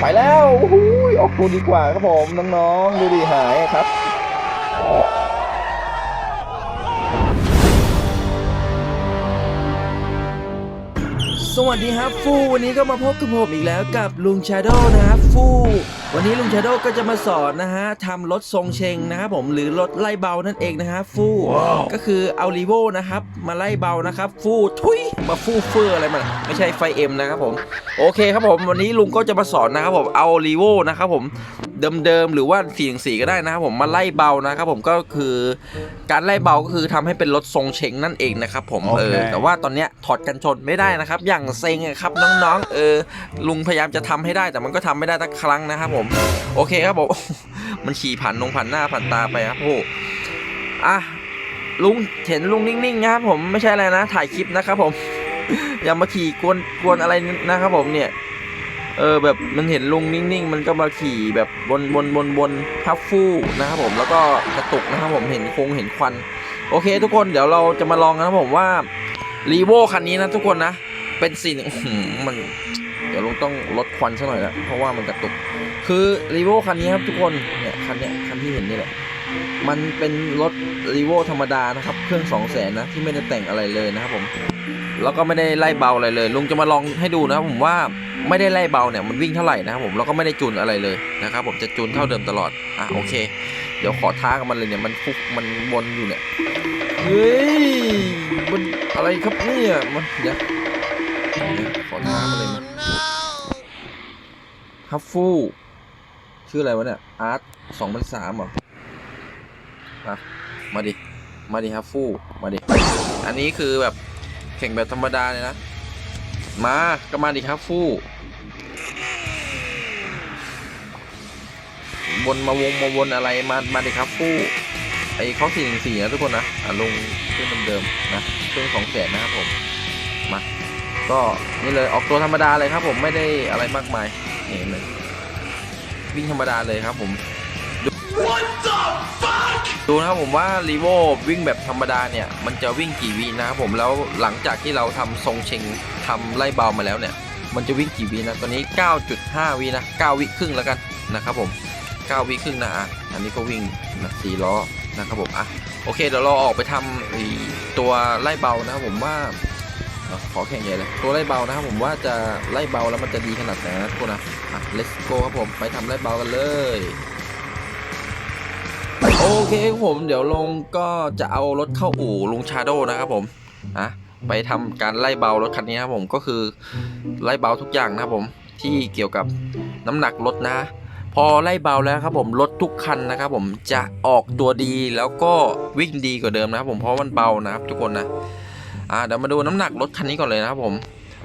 ไปแล้วโอ้โหออกตัวดีกว่าครับผมน้องๆดูดีหายครับ สวัสดีครับฟูวันนี้ก็มาพบกับผมอีกแล้วกับลุงชาโดนะครับฟูวันนี้ลุงชาโดก็จะมาสอนนะฮะทำรถทรงเชงนะครับผมหรือรถไล่เบานั่นเองนะฮะฟูก็คือเอาลีโวนะครับมาไล่เบานะครับฟูทุยมาฟูเฟอร์อะไรมันไม่ใช่ไฟเอ็มนะครับผมโอเคครับผมวันนี้ลุงก็จะมาสอนนะครับผมเอาลีโวนะครับผม เดิมๆหรือว่าเสียงสีก็ได้นะครับผมมาไล่เบานะครับผมก็คือการไล่เบาก็คือทำให้เป็นรถทรงเชงนั่นเองนะครับผมเออโอเคแต่ว่าตอนเนี้ยถอดกันชนไม่ได้นะครับ อย่างเซ็งอะครับน้องๆเออลุงพยายามจะทำให้ได้แต่มันก็ทำไม่ได้สักครั้งนะครับผมโอเคครับผมมันขี่ผ่านนงผ่านหน้าผ่านตาไปครับโอ้โหอะลุงเห็นลุงนิ่งๆนะครับผมไม่ใช่อะไรนะ ถ่ายคลิปนะครับผมอย่ามาขี่กวนกวนอะไรนะครับผมเนี่ย เออแบบมันเห็นลุงนิ่งๆ มันก็มาขี่แบบวนวนวนวนพับฟู่นะครับผมแล้วก็กระตุกนะครับผมเห็นคงเห็นควัน โอเค ทุกคนเดี๋ยวเราจะมาลองกันนะครับผมว่ารีโวคันนี้นะทุกคนนะเป็นสิ่งมันเดี๋ยวลุงต้องลดควันซะหน่อยละเพราะว่ามันกระตุก คือรีโวคันนี้ครับทุกคนเนี่ยคันเนี้ยคันที่เห็นนี่แหละ มันเป็นรถรีโวธรรมดานะครับ เครื่อง2 0 0แสนนะที่ไม่ได้แต่งอะไรเลยนะครับผมแล้วก็ไม่ได้ไล่เบาอะไรเลย ลุงจะมาลองให้ดูนะผมว่าไม่ได้ไล่เบาเนี่ยมันวิ่งเท่าไหร่นะครับผมแล้วก็ไม่ได้จูนอะไรเลยนะครับผมจะจูนเท่าเดิมตลอดอะโอเค เดี๋ยวขอท้ากับมันเลยเนี่ยมันฟุกมันวนอยู่เนี่ยเฮ้ยมันอะไรครับเนี่ยมันเดี๋ยวเดี๋ยวขอท้ามันเลยมันฮัฟฟูชื่ออะไรวะเนี่ยอาร์ตสองพันสามเหรอ อะมาดิ มาดิฮัฟฟูมาดิ อันนี้คือแบบแข่งแบบธรรมดาเลยนะ มาก็มาดิครับฟู่วนมาวงมาวนอะไรมา มาดิครับฟู่ไอเขาสี่หนึ่งสี่นะทุกคนนะอะลงเครื่องเดิมๆนะเครื่องของแสนนะครับผม มา ก็นี่เลยออกตัวธรรมดาเลยครับผมไม่ได้อะไรมากมายเห็นเลยวิ่งธรรมดาเลยครับผม ดูนะครับผมว่ารีโววิ่งแบบธรรมดาเนี่ย มันจะวิ่งกี่วินะครับผมแล้วหลังจากที่เราทำทรงเชงทำไล่เบามาแล้วเนี่ย มันจะวิ่งกี่วินะตอนนี้ 9.5วินะ9วิครึ่งแล้วกันนะครับผม9วิครึ่งนะอะอันนี้ก็วิ่งนะสี่ล้อนะครับผมอะโอเคเดี๋ยวเราออกไปทำตัวไล่เบานะครับผมว่าขอแข่งใหญ่เลยตัวไล่เบานะครับผมว่าจะไล่เบาแล้วมันจะดีขนาดไหนนะทุกคนนะอะ let's go ครับผมไปทำไล่เบากันเลย เคครับผมเดี๋ยวลงก็จะเอารถเข้าอู่ลุงชาโดนะครับผมอะไปทำการไล่เบารถคันนี้ครับผมก็คือไล่เบาทุกอย่างนะครับผมที่เกี่ยวกับน้ำหนักรถนะ พอไล่เบาแล้วครับผมรถทุกคันนะครับผมจะออกตัวดีแล้วก็วิ่งดีกว่าเดิมนะครับผมเพราะมันเบานะครับทุกคนนะอ่าเดี๋ยวมาดูน้ำหนักรถคันนี้ก่อนเลยนะครับผม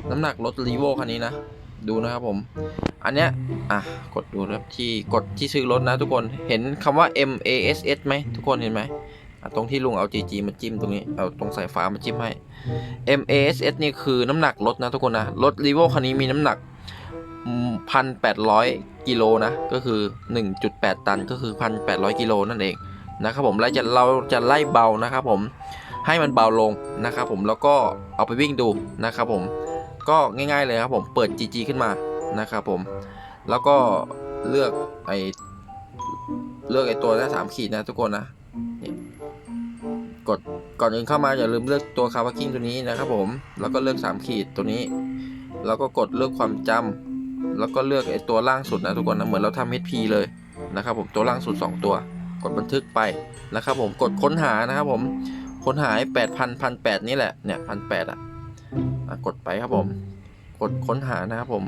น้ำหนักรถรีโวคันนี้นะ ดูนะครับผม อันเนี้ยอะกดดูนะครับที่กดที่ซื้อรถนะทุกคนเห็นคำว่า M A S S ไหมทุกคนเห็นไหมตรงที่ลุงเอา G G มาจิ้มตรงนี้เอาตรงสายฟ้ามาจิ้มให้ M A S S นี่คือน้ำหนักรถนะทุกคนนะรถรีโวคันนี้มีน้ำหนักพันแปดร้อยกิโลนะก็คือ 1.8 ตันก็คือพันแปดร้อยกิโลนั่นเองนะครับผมแล้วจะเราจะไล่เบานะครับผมให้มันเบาลงนะครับผมแล้วก็เอาไปวิ่งดูนะครับผม ก็ง่าย ๆเลยครับผมเปิด GG ขึ้นมานะครับผม แล้วก็เลือกไอเลือกไอตัวหน้าสามขีดนะทุกคนนะนี่กดก่อนอื่นเข้ามาอย่าลืมเลือกตัวคาร์บกิ้งตัวนี้นะครับผม แล้วก็เลือก 3 ขีดตัวนี้ แล้วก็กดเลือกความจำแล้วก็เลือกไอตัวล่างสุดนะทุกคนนะเหมือนเราทำ HP เลยนะครับผมตัวล่างสุด 2 ตัว กดบันทึกไปนะครับผมกดค้นหานะครับผมค้นหาแปดพันพันแปดนี่แหละเนี่ยพันแปดอะอะ กดไปครับผม กดค้นหานะครับผม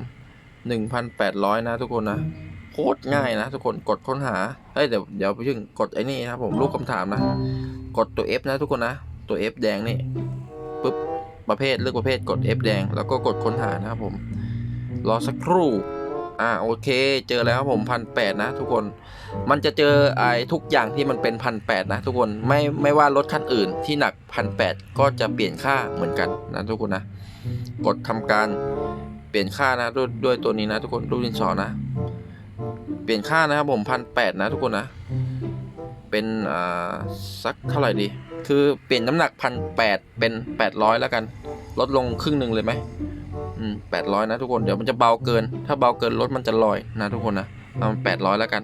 1,800 นะทุกคนนะโคตรง่ายนะทุกคนกดค้นหาเฮ้ยเดี๋ยวเดี๋ยวไปยึงกดไอ้นี่ครับผมรูปคำถามนะ กดตัว F นะทุกคนนะ ตัว F แดงนี่ปุ๊บประเภทเลือกประเภทกด F แดง แล้วก็กดค้นหานะครับผม รอสักครู่ อ่าโอเค เจอแล้วครับผมพันแปดนะทุกคน มันจะเจอไอ้ทุกอย่างที่มันเป็นพันแปดนะทุกคนไม่ไม่ว่ารถคันอื่นที่หนักพันแปดก็จะเปลี่ยนค่าเหมือนกันนะทุกคนนะ กดทำการเปลี่ยนค่านะด้วยด้วยตัวนี้นะทุกคนรูปดินสอนะ เปลี่ยนค่านะครับผมพันแปดนะทุกคนนะ เป็นอ่าสักเท่าไหร่ดี คือเปลี่ยนน้ำหนักพันแปดเป็นแปดร้อยแล้วกัน ลดลงครึ่งหนึ่งเลยไหม อืมแปดร้อยนะทุกคนเดี๋ยวมันจะเบาเกิน ถ้าเบาเกินรถมันจะลอยนะทุกคนนะเอาแปดร้อยแล้วกัน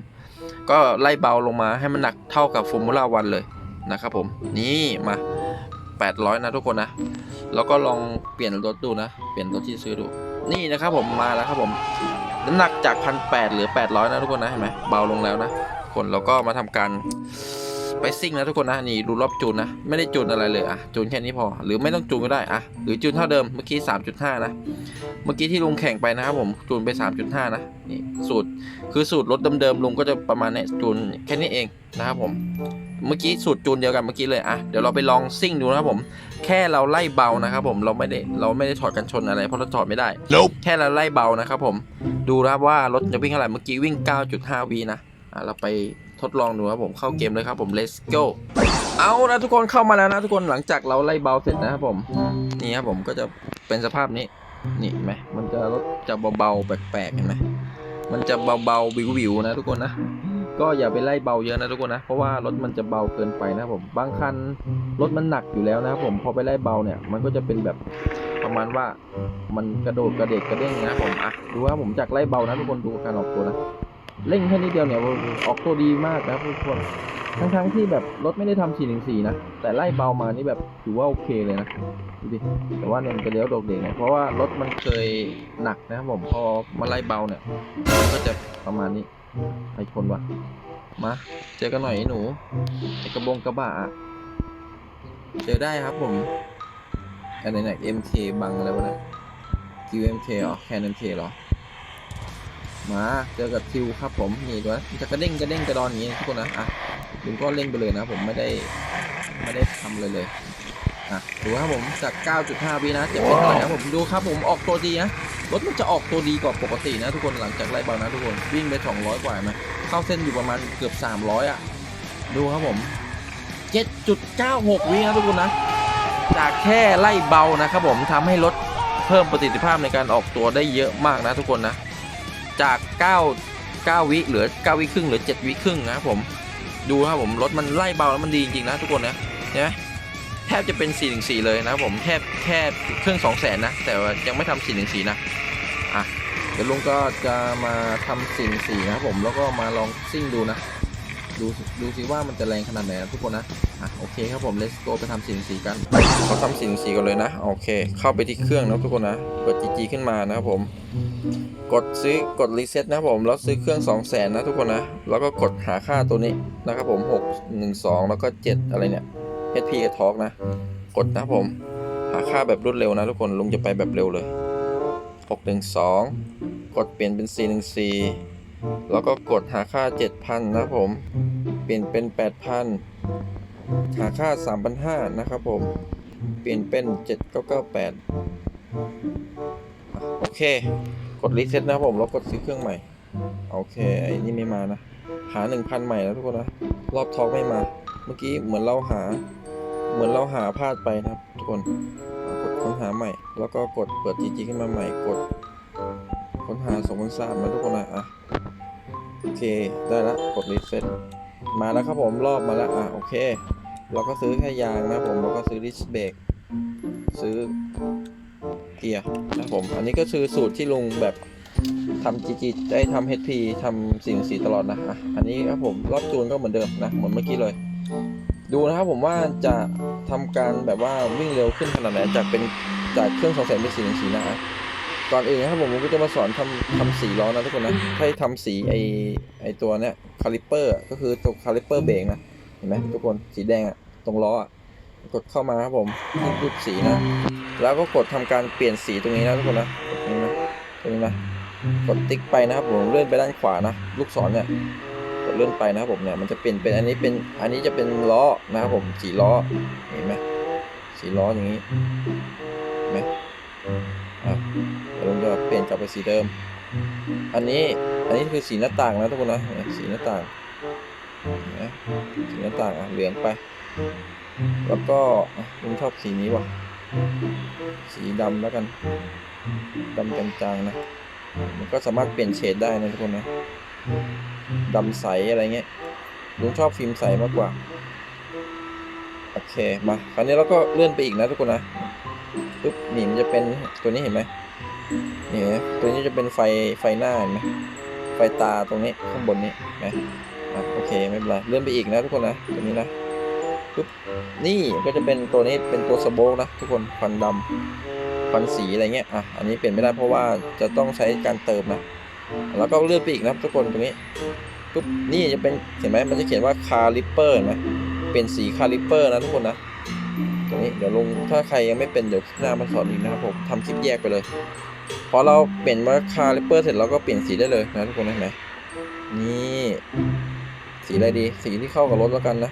ก็ไล่เบาลงมาให้มันหนักเท่ากับฟอร์มูล่าวันเลยนะครับผมนี่มาแปดร้อยนะทุกคนนะแล้วก็ลองเปลี่ยนรถดูนะ เปลี่ยนรถที่ซื้อดู นี่นะครับผมมาแล้วครับผมน้ำหนักจากพันแปดหลือแปดร้อยนะทุกคนนะเห็นไหมเบาลงแล้วนะคนเราก็มาทำการ ไปซิ่งนะทุกคนนะนี่ดูรอบจูนนะไม่ได้จูนอะไรเลยอะจูนแค่นี้พอ หรือไม่ต้องจูนก็ได้อะหรือจูนเท่าเดิมเมื่อกี้ 3.5 นะ เมื่อกี้ที่ลุงแข่งไปนะครับผมจูนไป 3.5 นะนี่สูตรคือสูตรรถเดิมๆลุงก็จะประมาณเนี้ยจูนแค่นี้เองนะครับผมเมื่อกี้สูตรจูนเดียวกันเมื่อกี้เลยอะเดี๋ยวเราไปลองซิ่งดูนะครับผม แค่เราไล่เบานะครับผมเราไม่ได้เราไม่ได้ถอดกันชนอะไรเพราะเราถอดไม่ได้ Nope. แค่เราไล่เบานะครับผมดูนะครับว่ารถจะวิ่งเท่าไหร่เมื่อกี้วิ่ง 9.5วินะอะเราไป ทดลองดูครับผมเข้าเกมเลยครับผม let's go เอาละทุกคนเข้ามาแล้วนะทุกคนหลังจากเราไล่เบาเสร็จนะครับผมนี่ครับผมก็จะเป็นสภาพนี้นี่ไหมมันจะรถจะเบาๆแปลกๆเห็นไหมมันจะเบาๆวิวๆนะทุกคนนะก็อย่าไปไล่เบาเยอะนะทุกคนนะ เพราะว่ารถมันจะเบาเกินไปนะครับผมบางคันรถมันหนักอยู่แล้วนะครับผมพอไปไล่เบาเนี่ยมันก็จะเป็นแบบประมาณว่ามันกระโดดกระเดกกระเด้งนะครับผมอะดูว่าผมจากไล่เบานะทุกคนดูการออกตัวนะ เร่งแค่นิดเดียวเนี่ยออกตัวดีมากนะทุกคนทั้งๆที่แบบรถไม่ได้ทำ414นะ แต่ไล่เบามานี่แบบถือว่าโอเคเลยนะดูดิแต่ว่าเนี่ยมันจะเลี้ยวโดดเด่งเนี่ยเพราะว่ารถมันเคยหนักนะครับผมพอมาไล่เบาเนี่ยมันก็จะประมาณนี้ใคนวะมา เจอกันหน่อยไอหนูไอ้กระบงกระบะเจอได้ครับผมอันไหนไหน MK บังอะไรวะเนี่ย QMK เหรอแคน MK เหรอ มาเจอกับทิวครับผมนี่ด้วยมันจะกระเด้งกระเด้งกระดอนอย่างนี้ทุกคนนะอะลุงก็เล่งไปเลยนะผมไม่ได้ไม่ได้ทำเลยเลยอะดูครับผมจาก 9.5วินะจะเป็นเท่าไหร่ครับผมดูครับผมออกตัวดีนะรถมันจะออกตัวดีกว่าปกตินะทุกคนหลังจากไล่เบานะทุกคนวิ่งไป200กว่าไหมเข้าเส้นอยู่ประมาณเกือบ 300อะดูครับผม 7.96วินะทุกคนนะจากแค่ไล่เบานะครับผมทำให้รถเพิ่มประสิทธิภาพในการออกตัวได้เยอะมากนะทุกคนนะ จาก 9 9 วิเหลือ 9 วิครึ่งเหลือ 7 วิครึ่งนะผมดูครับผมรถมันไล่เบาแล้วมันดีจริงๆนะทุกคนนะเห็นไหมแทบจะเป็น 414 เลยนะผมแทบแค่เครื่อง 2 0 0 0 0นนะ แต่ยังไม่ทำ414 นะอะเดี๋ยวลุงก็จะมาทำ414 นะผมแล้วก็มาลองซิ่งดูนะ ดูดูสิว่ามันจะแรงขนาดไหนนะทุกคนนะอะโอเคครับผม let's go ไปทำสิ่งสีกันเขาทำสิ่งสีกันเลยนะโอเค เข้าไปที่เครื่องนะทุกคนนะเปิด GG ขึ้นมานะครับผม กดซื้อกดรีเซ็ตนะครับผมแล้วซื้อเครื่อง2 0 0 0 0 0นะทุกคนนะแล้วก็กดหาค่าตัวนี้นะครับผม 6 1 2 แล้วก็ 7 อะไรเนี่ย HP กับทอกนะ กดนะครับผม หาค่าแบบรวดเร็วนะทุกคนลุงจะไปแบบเร็วเลย 6 1 2 กดเปลี่ยนเป็น 4 1 4 แล้วก็กดหาค่า 7,000 นะผม เปลี่ยนเป็น 8,000 หาค่า 3,500 นะครับผม เปลี่ยนเป็น 7998 โอเค กดรีเซ็ตนะผม แล้วกดซื้อเครื่องใหม่ โอเค ไอ้นี่ไม่มานะ หา 1,000 ใหม่นะทุกคนนะ รอบทอกไม่มา เมื่อกี้เหมือนเราหา เหมือนเราหาพลาดไปนะครับ ทุกคน กดค้นหาใหม่ แล้วก็กดเปิด GG ขึ้นมาใหม่ กดค้นหา2,003นะทุกคนนะอะ โอเค ได้ละกดรีเซ็ตมาแล้วครับผมรอบมาแล้วอะโอเค เราก็ซื้อแค่ยางนะผมเราก็ซื้อดิสเบรกซื้อเกียร์นะผม อันนี้ก็คือสูตรที่ลุงแบบทำจีจีได้ทำ HP ทำสิ่งสีตลอดนะอะอันนี้ครับผมรอบจูนก็เหมือนเดิมนะเหมือนเมื่อกี้เลย ดูนะครับผมว่าจะทำการแบบว่าวิ่งเร็วขึ้นขนาดไหนจากเป็นจากเครื่องสองแสนเป็นสีหนึ่งสีนะ ก่อนอื่นนะครับผมผมก็จะมาสอนทำทำสีล้อนะทุกคนนะให้ทำสีไอไอตัวเนี้ยคาลิปเปอร์ก็คือตัวคาลิปเปอร์เบรกนะเห็นไหมทุกคนสีแดงอะตรงล้ออะกดเข้ามาครับผมที่รูปสีนะ แล้วก็กดทำการเปลี่ยนสีตรงนี้นะทุกคนนะตรงนี้นะตรงนี้นะกดติ๊กไปนะครับผมเลื่อนไปด้านขวานะลูกศรเนี่ยกดเลื่อนไปนะครับผมเนี่ยมันจะเปลี่ยนเป็นอันนี้เป็นอันนี้จะเป็นล้อนะครับผมสีล้อเห็นไหมสีล้ออย่างนี้เห็นไหมอะ ดี๋ยวผมจะเปลี่ยนกลับไปสีเดิม อันนี้อันนี้คือสีหน้าต่างนะทุกคนนะสีหน้าต่างนไหมสีหน้าต่างอะเหลืองไป แล้วก็ผมชอบสีนี้ว่ะ สีดำแล้วกันดำจางๆนะมันก็สามารถเปลี่ยนเฉดได้นะทุกคนนะดำใสอะไรเงี้ยลุงชอบฟิล์มใสมากกว่า โอเค มา คราวนี้เราก็เลื่อนไปอีกนะทุกคนนะปุ๊บนี่มันจะเป็นตัวนี้เห็นไหม นี่นไหมตัวนี้จะเป็นไฟไฟหน้าเห็นไหมไฟตาตรงนี้ข้างบนนี้เห็นไหมอะโอเคไม่เป็นไรเลื่อนไปอีกนะทุกคนนะตัวนี้นะปุ๊บนี่ก็จะเป็นตัวนี้เป็นตัวสโบกนะทุกคนควันดำควันสีอะไรเงี้ยอะอันนี้เปลี่ยนไม่ได้เพราะว่าจะต้องใช้การเติมนะแล้วก็เลื่อนไปอีกนะทุกคนตรงนี้ปุ๊บนี่จะเป็นเห็นไหมมันจะเขียนว่าคาลิปเปอร์เห็นไหมเป็นสีคาลิปเปอร์นะทุกคนนะตรงนี้เดี๋ยวลงถ้าใครยังไม่เป็นเดี๋ยวคลิปหน้ามาสอนอีกนะครับผมทำคลิปแยกไปเลย พอเราเปลี่ยนมาคาลิปเปอร์เสร็จเราก็เปลี่ยนสีได้เลยนะทุกคนเห็นไหมนี่สีอะไรดีสีที่เข้ากับรถแล้วกันนะ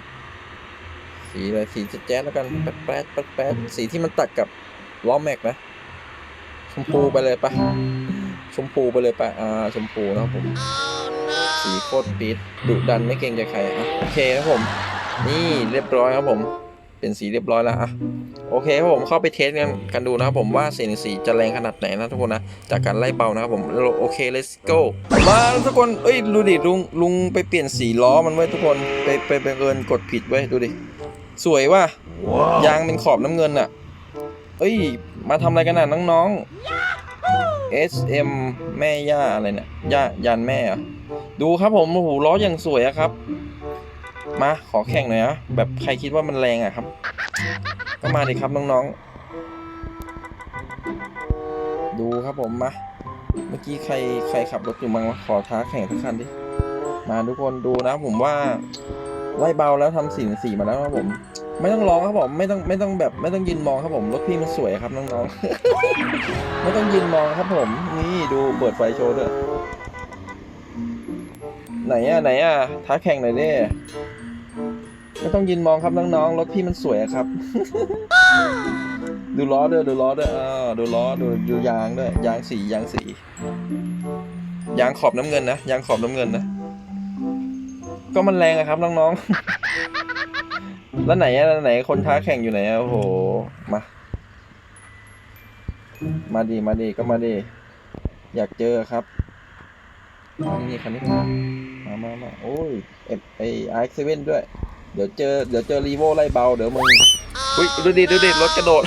สีอะไรสีแจ๊ดแล้วกันแป๊ดแป๊ดแป๊ดแป๊ดสีที่มันตัดกับล้อแม็กนะ ชมพูไปเลยปะชมพูไปเลยปะอ่าชมพูนะครับผมสีโคตรปี๊ดดุดันไม่เกรงใจใครอะโอเคครับผม นี่เรียบร้อยครับผม เป็นสีเรียบร้อยแล้วอะโอเคครับผมเข้าไปเทสกันกันดูนะครับผมว่าสีหนึ่งสีจะแรงขนาดไหนนะทุกคนนะจากการไล่เบานะครับผมเราโอเค let's go มาทุกคนเอ้ยดูดิลุงลุงไปเปลี่ยนสีล้อมันไว้ยทุกคนไปไปไปเอินกดผิดไว้ยดูดิสวยว่ะยางเป็นขอบน้ำเงินอะเอ้ยมาทำอะไรกันน่ะน้องๆ SM แม่ย่าอะไรเนี่ยย่ายันแม่เหรอะดูครับผมโอ้โหล้ออย่างสวยอะครับ มาขอแข่งหน่อยนะแบบใครคิดว่ามันแรงอะครับ ก็มาดิครับน้องๆ ดูครับผมมา เมื่อกี้ใครใครขับรถอยู่มั้งวะขอท้าแข่งสักคันดิ มาทุกคนดูนะ ผมว่าไล่เบาแล้วทำสีสีมาแล้วครับผม ไม่ต้องร้องครับผมไม่ต้องไม่ต้องแบบไม่ต้องยืนมองครับผมรถพี่มันสวยครับน้องๆ ไม่ต้องยืนมองครับผม นี่ดูเปิดไฟโชว์ด้วย ไหนอะไหนอะท้าแข่งหน่อยดิไม่ต้องยืนมองครับน้องๆรถพี่มันสวยอะครับ ดูล้อด้วยดูล้อด้วยอ่าดูล้อดูดูยางด้วยยางสียางสียางขอบน้ำเงินนะยางขอบน้ำเงินนะก็มันแรงอะครับน้องๆ แล้วไหนอะแล้วไหนคนท้าแข่งอยู่ไหนอะโอ้โหมา มาดีมาดีก็มาดีอยากเจอครับนี่นี่คันนี้ มามามาโอ้ยเอฟไอไอเซเว่นด้วย เดี๋ยวเจอเดี๋ยวเจอรีโวไล่เบาเดี๋ยวมึงอุ้ยดูดิดูดิรถกระโดด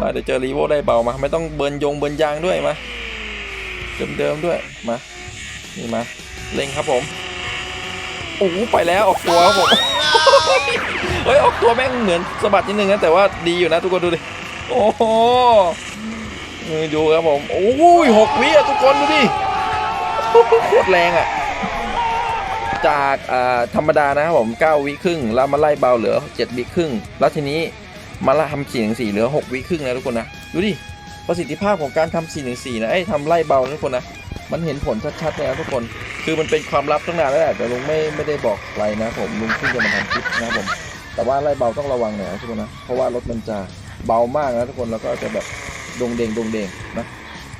มาเดี๋ยวเจอรีโวไล่เบามา ไม่ต้องเบิร์นยงเบิร์นยางด้วยมาเดิมๆด้วยมานี่มาเร่งครับผมโอ้โหไปแล้วออกตัวครับผมเฮ้ยออกตัวแม่งเหมือนสะบัดนิดนึงนะแต่ว่าดีอยู่นะทุกคนดูดิโอ้โหนี่ดูครับผมโอ้ยหกวิอะทุกคนดูดิ โคตรแรงอะ จากธรรมดานะครับผม 9 วิครึ่ง แล้วมาไล่เบาเหลือ 7 วิครึ่ง แล้วทีนี้มาละทำ4ี่งสี่เหลือ 6 วิครึ่งนะทุกคนนะ ดูดิ ประสิทธิภาพของการทำ4ี่ถึงสี่นะไอ้ยทำไล่เบานะทุกคนนะ มันเห็นผลชัดๆเลยนะทุกคน คือมันเป็นความลับตั้งนานแล้วแหละแต่ลุงไม่ไม่ได้บอกใครนะผม ลุงเพิ่งจะมาทำคลิปนะผม แต่ว่าไล่เบาต้องระวังหน่อยนะทุกคนนะ เพราะว่ารถมันจะเบามากนะทุกคน แล้วก็จะแบบดงเดงดงเดงนะ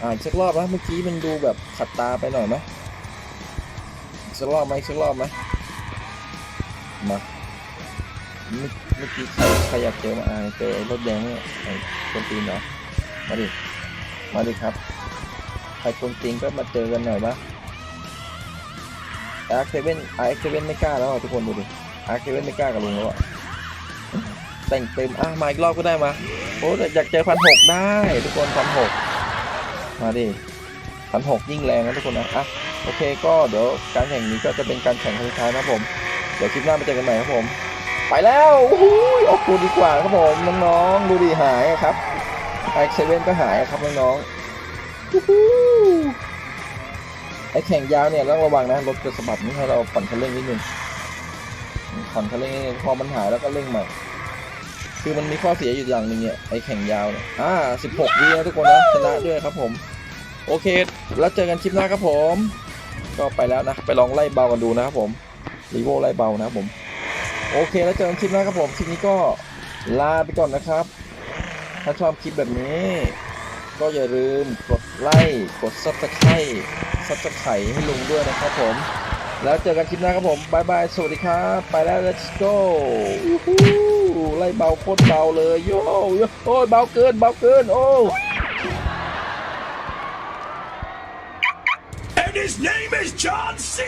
อ่าอีกสักรอบนะเมื่อกี้มันดูแบบขัดตาไปหน่อยไหมสักรอบไหมสักรอบไหมมาเมื่อกี้ใครใครอยากเจอมาอ่าเจอรถแดงเนี่ยไอ้คนตีนเหรอมาดิมาดิครับใครคนตีนก็มาเจอกันหน่อยปะอาร์เซเว่นอาร์เซเว่นไม่กล้าแล้วทุกคนดูดิอาร์เซเว่นไม่กล้ากับลุงแล้วอะแต่งเต็มอะมาอีกรอบก็ได้มาโอ้แต่อยากเจอพันหกได้ ทุกคนพันหก มาดิพันหกยิ่งแรงนะทุกคนนะอะโอเคก็เดี๋ยวการแข่งนี้ก็จะเป็นการแข่งครั้งสุดท้ายนะผม เดี๋ยวคลิปหน้ามาเจอกันใหม่ครับผม ไปแล้วอ้โหออกตัวดีกว่าครับผมน้องๆดูดีหายครับไอเซเว่นก็หายครับน้องๆอู้หูไอแข่งยาวเนี่ยต้องระวังนะรถจะสะบัดนี่ให้เราผ่อนคันเร่งนิดนึงผ่อนคันเร่งพอมันหายแล้วก็เร่งใหม่คือมันมีข้อเสียอยู่อย่างหนึ่งเนี่ยไอแข่งยาวเนี่ยอ่า16วินะทุกคนนะชนะด้วยครับผม โอเค แล้วเจอกันคลิปหน้าครับผม ก็ไปแล้วนะ ไปลองไล่เบากันดูนะครับผมรีโวไล่เบานะครับผม โอเค แล้วเจอกันคลิปหน้าครับผม คลิปนี้ก็ลาไปก่อนนะครับ ถ้าชอบคลิปแบบนี้ ก็อย่าลืมกดไลค์ กดซับสไครต์ซับสไครต์ให้ลุงด้วยนะครับผม แล้วเจอกันคลิปหน้าครับผมบายบาย สวัสดีครับ ไปแล้ว let's go ไล่เบาโคตรเบาเลย โย่โย่โอ้ยเบาเกิน เบาเกิน โอ้ his name is John C.